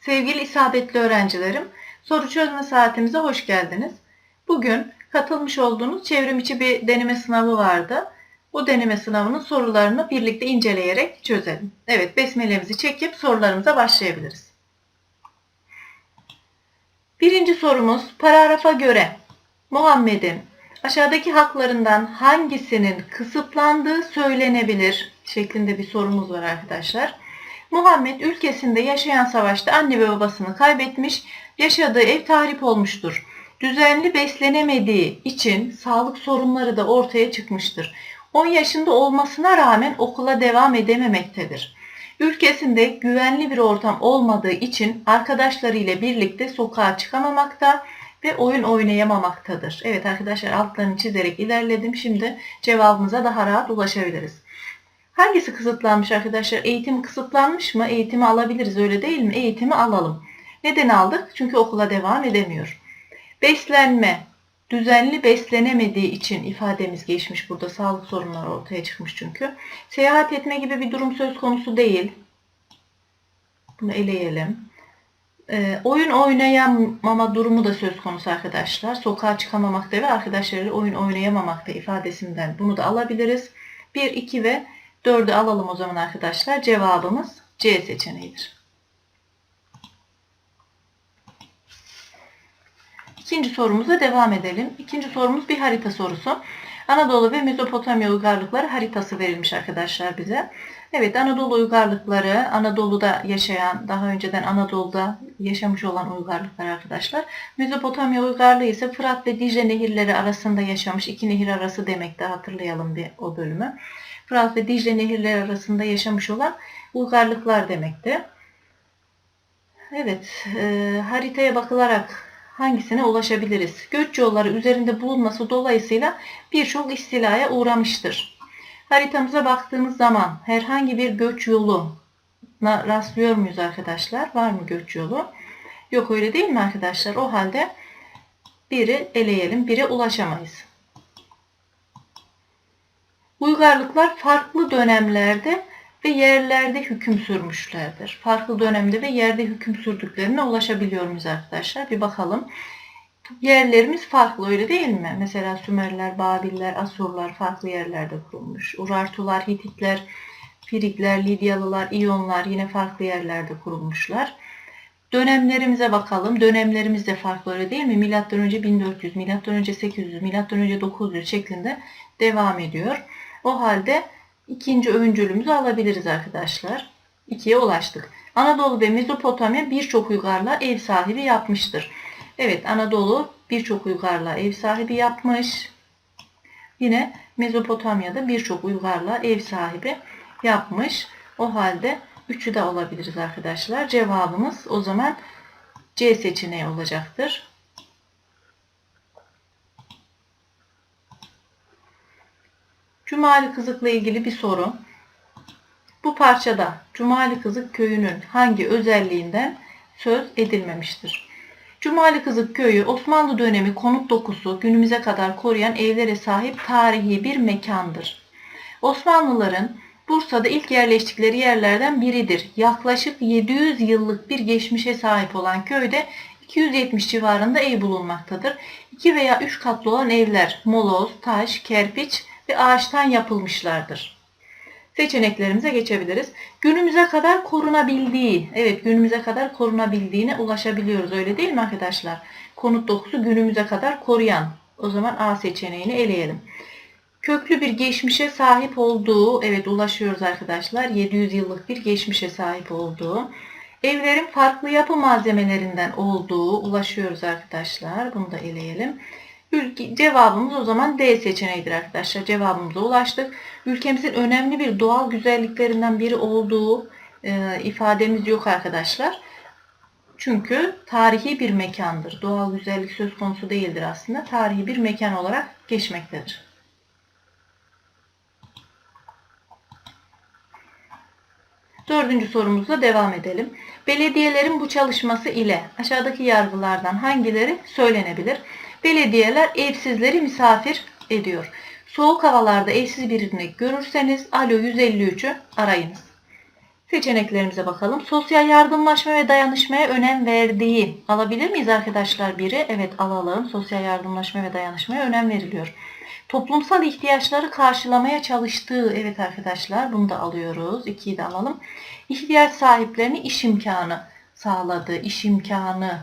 Sevgili isabetli öğrencilerim, soru çözme saatimize hoş geldiniz. Bugün katılmış olduğunuz çevrim içi bir deneme sınavı vardı. Bu deneme sınavının sorularını birlikte inceleyerek çözelim. Evet, besmelemizi çekip sorularımıza başlayabiliriz. Birinci sorumuz, paragrafa göre Muhammed'in aşağıdaki haklarından hangisinin kısıtlandığı söylenebilir şeklinde bir sorumuz var arkadaşlar. Muhammed ülkesinde yaşayan savaşta anne ve babasını kaybetmiş, yaşadığı ev tahrip olmuştur. Düzenli beslenemediği için sağlık sorunları da ortaya çıkmıştır. 10 yaşında olmasına rağmen okula devam edememektedir. Ülkesinde güvenli bir ortam olmadığı için arkadaşlarıyla birlikte sokağa çıkamamakta ve oyun oynayamamaktadır. Evet arkadaşlar altlarını çizerek ilerledim. Şimdi cevabımıza daha rahat ulaşabiliriz. Hangisi kısıtlanmış arkadaşlar? Eğitim kısıtlanmış mı? Eğitimi alabiliriz öyle değil mi? Eğitimi alalım. Neden aldık? Çünkü okula devam edemiyor. Beslenme, düzenli beslenemediği için ifademiz geçmiş burada. Sağlık sorunları ortaya çıkmış çünkü. Seyahat etme gibi bir durum söz konusu değil. Bunu eleyelim. E, oyun oynayamama durumu da söz konusu arkadaşlar. Sokağa çıkamamakta ve arkadaşlarıyla oyun oynayamamakta ifadesinden bunu da alabiliriz. 1, 2 ve 4'ü alalım o zaman arkadaşlar. Cevabımız C seçeneğidir. İkinci sorumuza devam edelim. İkinci sorumuz bir harita sorusu. Anadolu ve Mezopotamya uygarlıkları haritası verilmiş arkadaşlar bize. Evet Anadolu uygarlıkları, Anadolu'da yaşayan, daha önceden Anadolu'da yaşamış olan uygarlıklar arkadaşlar. Mezopotamya uygarlığı ise Fırat ve Dicle nehirleri arasında yaşamış. iki nehir arası demekte hatırlayalım bir o bölümü. Fırat ve Dicle nehirleri arasında yaşamış olan uygarlıklar demekti. Evet, e, haritaya bakılarak hangisine ulaşabiliriz? Göç yolları üzerinde bulunması dolayısıyla birçok istilaya uğramıştır. Haritamıza baktığımız zaman herhangi bir göç yoluna rastlıyor muyuz arkadaşlar? Var mı göç yolu? Yok öyle değil mi arkadaşlar? O halde biri eleyelim, biri ulaşamayız. Uygarlıklar farklı dönemlerde ve yerlerde hüküm sürmüşlerdir. Farklı dönemde ve yerde hüküm sürdüklerine ulaşabiliyor muyuz arkadaşlar? Bir bakalım. Yerlerimiz farklı öyle değil mi? Mesela Sümerler, Babiller, Asurlar farklı yerlerde kurulmuş. Urartular, Hititler, Frigler, Lidyalılar, İyonlar yine farklı yerlerde kurulmuşlar. Dönemlerimize bakalım. Dönemlerimiz de farklı öyle değil mi? Milattan önce 1400, milattan önce 800, milattan önce 900 şeklinde devam ediyor. O halde ikinci öncülümüzü alabiliriz arkadaşlar. İkiye ulaştık. Anadolu ve Mezopotamya birçok uygarlığa ev sahibi yapmıştır. Evet Anadolu birçok uygarlığa ev sahibi yapmış. Yine Mezopotamya'da birçok uygarlığa ev sahibi yapmış. O halde üçü de olabiliriz arkadaşlar. Cevabımız o zaman C seçeneği olacaktır. Cumali Kızık'la ilgili bir soru. Bu parçada Cumali Kızık köyünün hangi özelliğinden söz edilmemiştir? Cumali Kızık köyü Osmanlı dönemi konut dokusu günümüze kadar koruyan evlere sahip tarihi bir mekandır. Osmanlıların Bursa'da ilk yerleştikleri yerlerden biridir. Yaklaşık 700 yıllık bir geçmişe sahip olan köyde 270 civarında ev bulunmaktadır. 2 veya 3 katlı olan evler moloz, taş, kerpiç ve ağaçtan yapılmışlardır. Seçeneklerimize geçebiliriz. Günümüze kadar korunabildiği, evet günümüze kadar korunabildiğine ulaşabiliyoruz öyle değil mi arkadaşlar? Konut dokusu günümüze kadar koruyan. O zaman A seçeneğini eleyelim. Köklü bir geçmişe sahip olduğu, evet ulaşıyoruz arkadaşlar. 700 yıllık bir geçmişe sahip olduğu. Evlerin farklı yapı malzemelerinden olduğu ulaşıyoruz arkadaşlar. Bunu da eleyelim. Ülke, cevabımız o zaman D seçeneğidir arkadaşlar. Cevabımıza ulaştık. Ülkemizin önemli bir doğal güzelliklerinden biri olduğu e, ifademiz yok arkadaşlar. Çünkü tarihi bir mekandır. Doğal güzellik söz konusu değildir aslında. Tarihi bir mekan olarak geçmektedir. Dördüncü sorumuzla devam edelim. Belediyelerin bu çalışması ile aşağıdaki yargılardan hangileri söylenebilir? Belediyeler evsizleri misafir ediyor. Soğuk havalarda evsiz birini görürseniz alo 153'ü arayınız. Seçeneklerimize bakalım. Sosyal yardımlaşma ve dayanışmaya önem verdiği. Alabilir miyiz arkadaşlar biri? Evet alalım. Sosyal yardımlaşma ve dayanışmaya önem veriliyor. Toplumsal ihtiyaçları karşılamaya çalıştığı. Evet arkadaşlar bunu da alıyoruz. İkiyi de alalım. İhtiyaç sahiplerine iş imkanı sağladı. İş imkanı.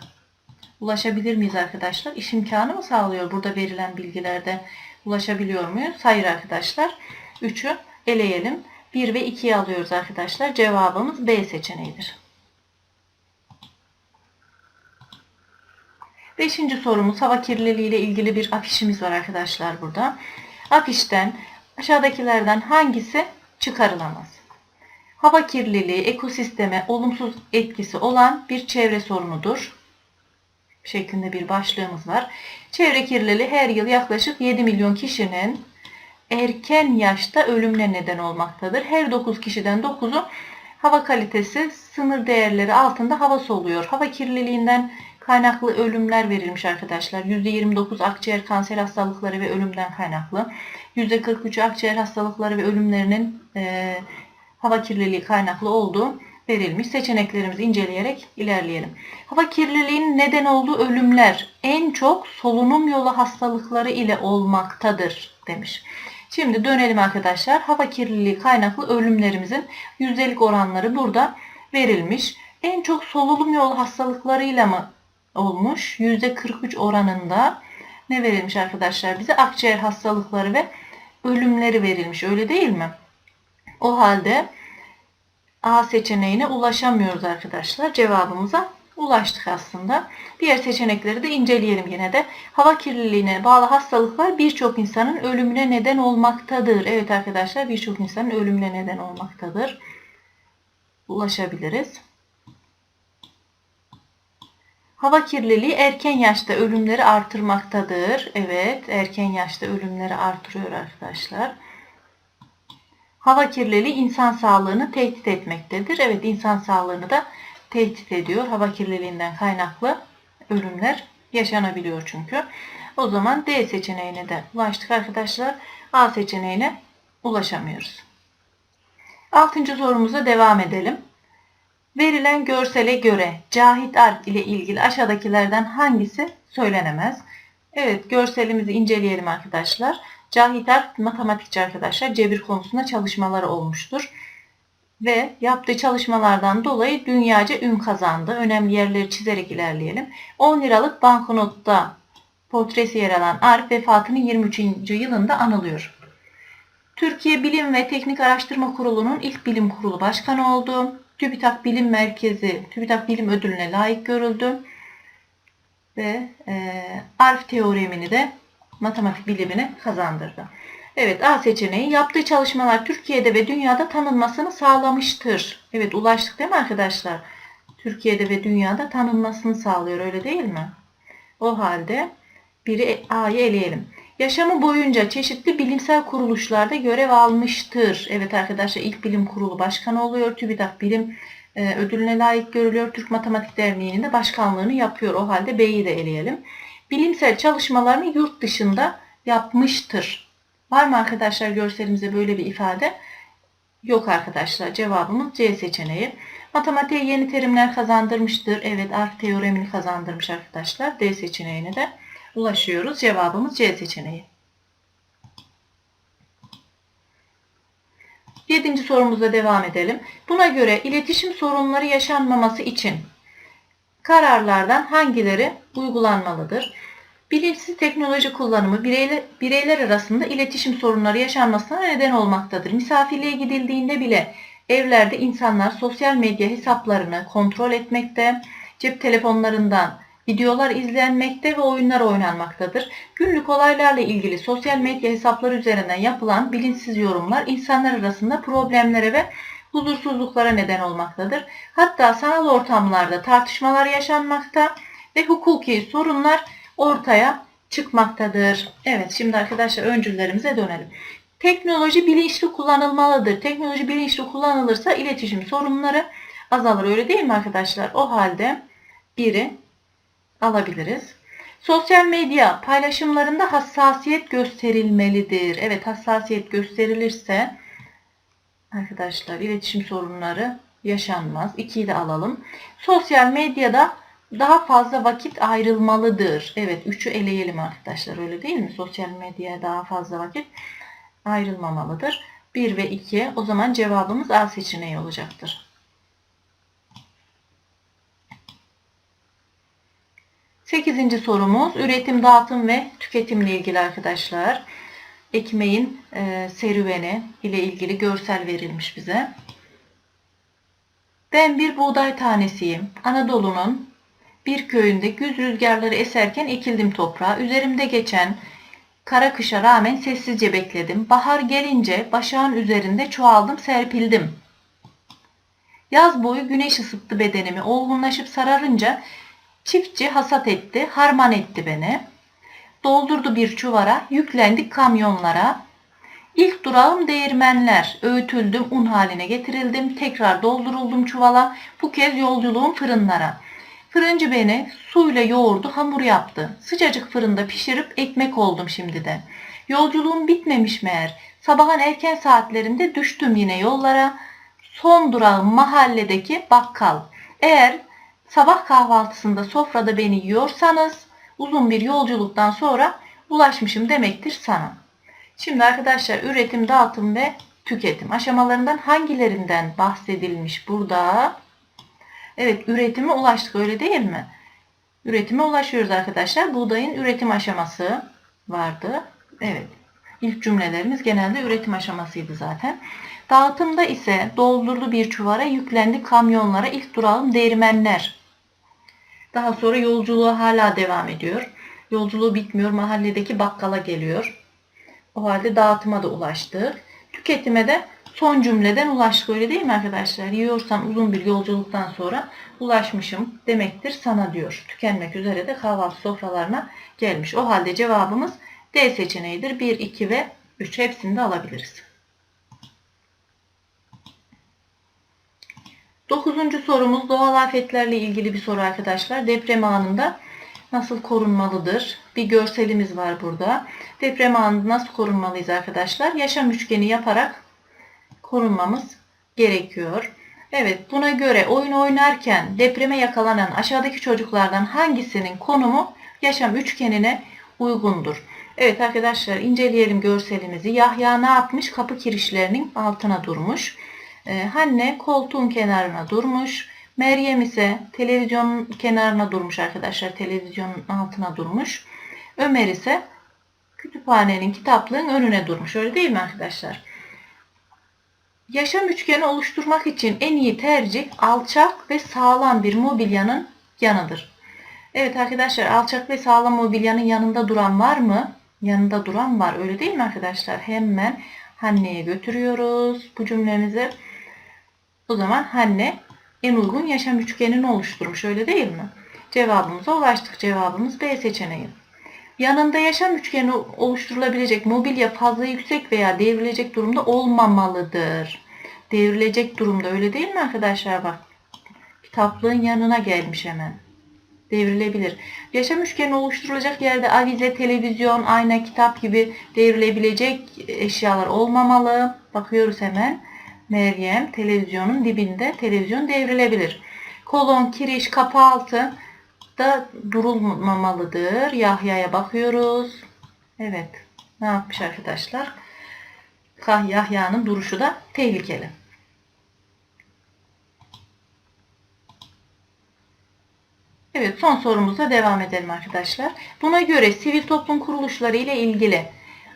Ulaşabilir miyiz arkadaşlar? İş imkanı mı sağlıyor burada verilen bilgilerde? Ulaşabiliyor muyuz? Hayır arkadaşlar. 3'ü eleyelim. 1 ve 2'yi alıyoruz arkadaşlar. Cevabımız B seçeneğidir. Beşinci sorumuz hava kirliliği ile ilgili bir afişimiz var arkadaşlar burada. Afişten aşağıdakilerden hangisi çıkarılamaz? Hava kirliliği ekosisteme olumsuz etkisi olan bir çevre sorunudur. Şeklinde bir başlığımız var. Çevre kirliliği her yıl yaklaşık 7 milyon kişinin erken yaşta ölümle neden olmaktadır. Her 9 kişiden 9'u hava kalitesi sınır değerleri altında hava soluyor. Hava kirliliğinden kaynaklı ölümler verilmiş arkadaşlar. %29 akciğer kanser hastalıkları ve ölümden kaynaklı. %43 akciğer hastalıkları ve ölümlerinin e, hava kirliliği kaynaklı olduğu verilmiş. Seçeneklerimizi inceleyerek ilerleyelim. Hava kirliliğinin neden olduğu ölümler en çok solunum yolu hastalıkları ile olmaktadır demiş. Şimdi dönelim arkadaşlar. Hava kirliliği kaynaklı ölümlerimizin yüzdelik oranları burada verilmiş. En çok solunum yolu hastalıklarıyla mı olmuş? %43 oranında ne verilmiş arkadaşlar bize? Akciğer hastalıkları ve ölümleri verilmiş. Öyle değil mi? O halde A seçeneğine ulaşamıyoruz arkadaşlar. Cevabımıza ulaştık aslında. Diğer seçenekleri de inceleyelim yine de. Hava kirliliğine bağlı hastalıklar birçok insanın ölümüne neden olmaktadır. Evet arkadaşlar birçok insanın ölümüne neden olmaktadır. Ulaşabiliriz. Hava kirliliği erken yaşta ölümleri artırmaktadır. Evet erken yaşta ölümleri artırıyor arkadaşlar. Hava kirliliği insan sağlığını tehdit etmektedir. Evet insan sağlığını da tehdit ediyor. Hava kirliliğinden kaynaklı ölümler yaşanabiliyor çünkü. O zaman D seçeneğine de ulaştık arkadaşlar. A seçeneğine ulaşamıyoruz. Altıncı sorumuza devam edelim. Verilen görsele göre Cahit Arp ile ilgili aşağıdakilerden hangisi söylenemez? Evet görselimizi inceleyelim arkadaşlar. Cahit Arp matematikçi arkadaşlar cebir konusunda çalışmaları olmuştur ve yaptığı çalışmalardan dolayı dünyaca ün kazandı. Önemli yerleri çizerek ilerleyelim. 10 liralık banknotta portresi yer alan Arif vefatının 23. yılında anılıyor. Türkiye Bilim ve Teknik Araştırma Kurulu'nun ilk bilim kurulu başkanı oldu. TÜBİTAK Bilim Merkezi, TÜBİTAK Bilim Ödülüne layık görüldü. Ve e, Arif teoremini de matematik bilimini kazandırdı. Evet A seçeneği yaptığı çalışmalar Türkiye'de ve dünyada tanınmasını sağlamıştır. Evet ulaştık değil mi arkadaşlar? Türkiye'de ve dünyada tanınmasını sağlıyor öyle değil mi? O halde biri A'yı eleyelim. Yaşamı boyunca çeşitli bilimsel kuruluşlarda görev almıştır. Evet arkadaşlar ilk bilim kurulu başkanı oluyor. TÜBİTAK bilim e, ödülüne layık görülüyor. Türk Matematik Derneği'nin de başkanlığını yapıyor. O halde B'yi de eleyelim. Bilimsel çalışmalarını yurt dışında yapmıştır. Var mı arkadaşlar görselimize böyle bir ifade? Yok arkadaşlar. Cevabımız C seçeneği. Matematiğe yeni terimler kazandırmıştır. Evet arf teoremini kazandırmış arkadaşlar. D seçeneğine de ulaşıyoruz. Cevabımız C seçeneği. Yedinci sorumuzla devam edelim. Buna göre iletişim sorunları yaşanmaması için kararlardan hangileri uygulanmalıdır? Bilinçsiz teknoloji kullanımı bireyler, bireyler arasında iletişim sorunları yaşanmasına neden olmaktadır. Misafirliğe gidildiğinde bile evlerde insanlar sosyal medya hesaplarını kontrol etmekte, cep telefonlarından videolar izlenmekte ve oyunlar oynanmaktadır. Günlük olaylarla ilgili sosyal medya hesapları üzerinden yapılan bilinçsiz yorumlar insanlar arasında problemlere ve huzursuzluklara neden olmaktadır. Hatta sanal ortamlarda tartışmalar yaşanmakta ve hukuki sorunlar ortaya çıkmaktadır. Evet şimdi arkadaşlar öncüllerimize dönelim. Teknoloji bilinçli kullanılmalıdır. Teknoloji bilinçli kullanılırsa iletişim sorunları azalır. Öyle değil mi arkadaşlar? O halde biri alabiliriz. Sosyal medya paylaşımlarında hassasiyet gösterilmelidir. Evet hassasiyet gösterilirse arkadaşlar iletişim sorunları yaşanmaz. 2'yi de alalım. Sosyal medyada daha fazla vakit ayrılmalıdır. Evet 3'ü eleyelim arkadaşlar öyle değil mi? Sosyal medyaya daha fazla vakit ayrılmamalıdır. 1 ve 2 o zaman cevabımız A seçeneği olacaktır. Sekizinci sorumuz üretim, dağıtım ve tüketimle ilgili arkadaşlar. Ekmeğin e, serüveni ile ilgili görsel verilmiş bize. Ben bir buğday tanesiyim. Anadolu'nun bir köyünde güz rüzgarları eserken ekildim toprağa. Üzerimde geçen kara kışa rağmen sessizce bekledim. Bahar gelince başağın üzerinde çoğaldım, serpildim. Yaz boyu güneş ısıttı bedenimi. Olgunlaşıp sararınca çiftçi hasat etti, harman etti beni. Doldurdu bir çuvara, yüklendik kamyonlara. İlk durağım değirmenler. Öğütüldüm, un haline getirildim. Tekrar dolduruldum çuvala. Bu kez yolculuğum fırınlara. Fırıncı beni suyla yoğurdu, hamur yaptı. Sıcacık fırında pişirip ekmek oldum şimdi de. Yolculuğum bitmemiş meğer. Sabahın erken saatlerinde düştüm yine yollara. Son durağım mahalledeki bakkal. Eğer sabah kahvaltısında sofrada beni yiyorsanız uzun bir yolculuktan sonra ulaşmışım demektir sana. Şimdi arkadaşlar üretim, dağıtım ve tüketim aşamalarından hangilerinden bahsedilmiş burada? Evet üretime ulaştık öyle değil mi? Üretime ulaşıyoruz arkadaşlar. Buğdayın üretim aşaması vardı. Evet. İlk cümlelerimiz genelde üretim aşamasıydı zaten. Dağıtımda ise doldurdu bir çuvara, yüklendi kamyonlara, ilk durağım değirmenler. Daha sonra yolculuğu hala devam ediyor. Yolculuğu bitmiyor, mahalledeki bakkala geliyor. O halde dağıtıma da ulaştık. Tüketime de son cümleden ulaştık öyle değil mi arkadaşlar? Yiyorsan uzun bir yolculuktan sonra ulaşmışım demektir sana diyor. Tükenmek üzere de kahvaltı sofralarına gelmiş. O halde cevabımız D seçeneğidir. 1, 2 ve 3 hepsini de alabiliriz. Dokuzuncu sorumuz doğal afetlerle ilgili bir soru arkadaşlar. Deprem anında nasıl korunmalıdır? Bir görselimiz var burada. Deprem anında nasıl korunmalıyız arkadaşlar? Yaşam üçgeni yaparak korunmamız gerekiyor. Evet buna göre oyun oynarken depreme yakalanan aşağıdaki çocuklardan hangisinin konumu yaşam üçgenine uygundur? Evet arkadaşlar inceleyelim görselimizi. Yahya ne yapmış? Kapı kirişlerinin altına durmuş. Ee, Hanne koltuğun kenarına durmuş. Meryem ise televizyonun kenarına durmuş arkadaşlar. Televizyonun altına durmuş. Ömer ise kütüphanenin kitaplığın önüne durmuş. Öyle değil mi arkadaşlar? Yaşam üçgeni oluşturmak için en iyi tercih alçak ve sağlam bir mobilyanın yanıdır. Evet arkadaşlar alçak ve sağlam mobilyanın yanında duran var mı? Yanında duran var öyle değil mi arkadaşlar? Hemen Hanne'ye götürüyoruz bu cümlemizi. O zaman Hanne en uygun yaşam üçgenini oluşturmuş öyle değil mi? Cevabımıza ulaştık. Cevabımız B seçeneği. Yanında yaşam üçgeni oluşturulabilecek mobilya fazla yüksek veya devrilecek durumda olmamalıdır. Devrilecek durumda öyle değil mi arkadaşlar bak. Kitaplığın yanına gelmiş hemen. Devrilebilir. Yaşam üçgeni oluşturulacak yerde avize, televizyon, ayna, kitap gibi devrilebilecek eşyalar olmamalı. Bakıyoruz hemen. Meryem televizyonun dibinde televizyon devrilebilir. Kolon, kiriş, kapı altı da durulmamalıdır. Yahya'ya bakıyoruz. Evet. Ne yapmış arkadaşlar? Yahya'nın duruşu da tehlikeli. Evet son sorumuza devam edelim arkadaşlar. Buna göre sivil toplum kuruluşları ile ilgili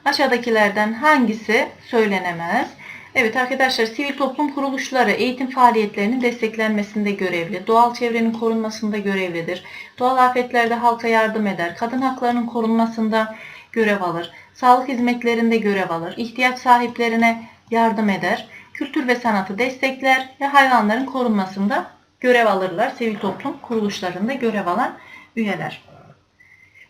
aşağıdakilerden hangisi söylenemez? Evet arkadaşlar sivil toplum kuruluşları eğitim faaliyetlerinin desteklenmesinde görevli, doğal çevrenin korunmasında görevlidir, doğal afetlerde halka yardım eder, kadın haklarının korunmasında görev alır, sağlık hizmetlerinde görev alır, ihtiyaç sahiplerine yardım eder, kültür ve sanatı destekler ve hayvanların korunmasında görev alırlar. Sivil toplum kuruluşlarında görev alan üyeler.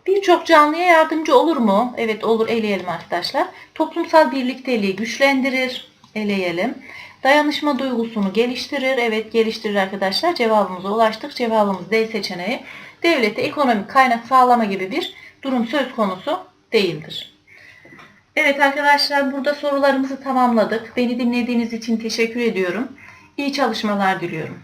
Birçok canlıya yardımcı olur mu? Evet olur eleyelim arkadaşlar. Toplumsal birlikteliği güçlendirir. Eleyelim. Dayanışma duygusunu geliştirir. Evet geliştirir arkadaşlar. Cevabımıza ulaştık. Cevabımız D seçeneği. Devlete ekonomik kaynak sağlama gibi bir durum söz konusu değildir. Evet arkadaşlar burada sorularımızı tamamladık. Beni dinlediğiniz için teşekkür ediyorum. İyi çalışmalar diliyorum.